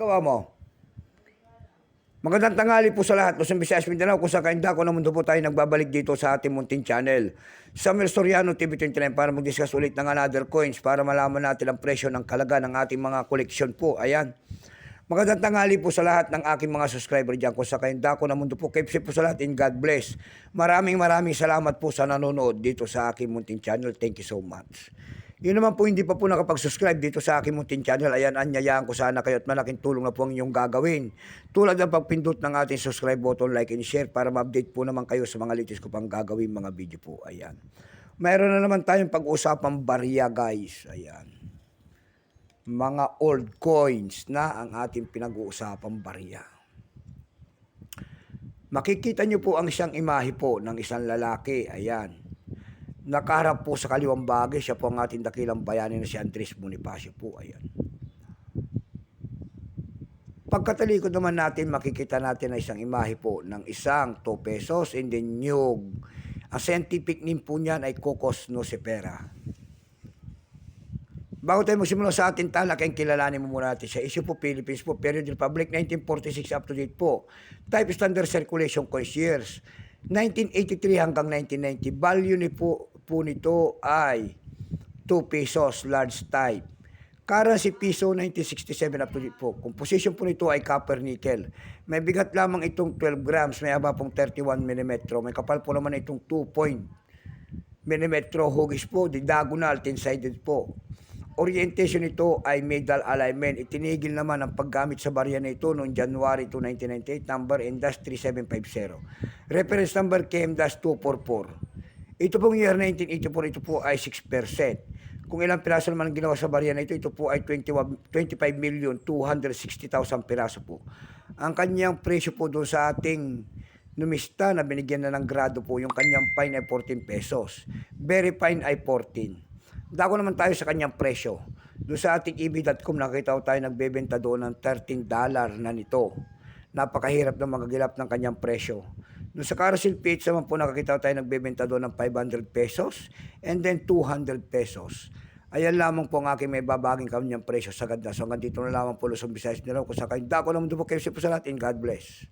gawa mo? Magandang tanghali po sa lahat. Luzon, Visayas, Mindanao. Kung sa kainda ko na mundo po tayo nagbabalik dito sa ating munting channel. Samuel Soriano, TV29 para mag-discuss ulit ng another coins para malaman natin ang presyo ng kalaga ng ating mga koleksyon po. Ayan. Magandang tanghali po sa lahat ng aking mga subscriber dyan. Kung sa kainda ko na mundo po, safe po sa lahat and God bless. Maraming maraming salamat po sa nanonood dito sa aking munting channel. Thank you so much. Yun naman po hindi pa po nakapag-subscribe dito sa aking munting channel. Ayan, anyayaan ko sana kayo at malaking tulong na po ang inyong gagawin. Tulad ng pagpindot ng ating subscribe button, like and share para ma-update po naman kayo sa mga latest ko pang gagawin mga video po. Ayan. Mayroon na naman tayong pag-usapang barya guys. Ayan. Mga old coins na ang ating pinag-uusapang barya. Makikita nyo po ang isang imahe po ng isang lalaki. Ayan nakaharap po sa kaliwang bagay, siya po ang ating dakilang bayani na si Andres Bonifacio po. Ayan. Pagkatalikod naman natin, makikita natin na isang imahe po ng isang 2 pesos and then nyug. Ang scientific name po niyan ay Cocos nocifera. Bago tayo magsimula sa ating talakay, kilalanin mo muna natin sa issue po Philippines po, Period Republic 1946 up to date po. Type Standard Circulation Coins years 1983 hanggang 1990. Value ni po, po nito ay 2 pesos large type. Currency piso 1967 up to date po. Composition po nito ay copper nickel. May bigat lamang itong 12 grams, may haba pong 31 mm. May kapal po naman itong 2 point millimetro hugis po, di diagonal, 10-sided po. Orientation nito ay medal alignment. Itinigil naman ang paggamit sa barya na ito noong January 2, 1998, number NDAS3750. Reference number KM-244. Ito pong year 1984, ito po ay 6%. Kung ilang piraso naman ang ginawa sa barya na ito, ito po ay 21, 25 million 260,000 piraso po. Ang kanyang presyo po doon sa ating numista na binigyan na ng grado po, yung kanyang fine ay 14 pesos. Very fine ay 14. Dako naman tayo sa kanyang presyo. Doon sa ating EB.com nakita ko tayo nagbebenta doon ng 13 dollar na nito. Napakahirap na magagilap ng kanyang presyo. Doon sa Carousel page naman po nakakita tayo nagbebenta doon ng 500 pesos and then 200 pesos. Ayan lamang po ang aking may babaging kanyang presyo sa ganda. So hanggang dito na lamang po Luzon, Visayas, Mindanao. Kung sa kayo dako naman doon po kayo sa lahat and God bless.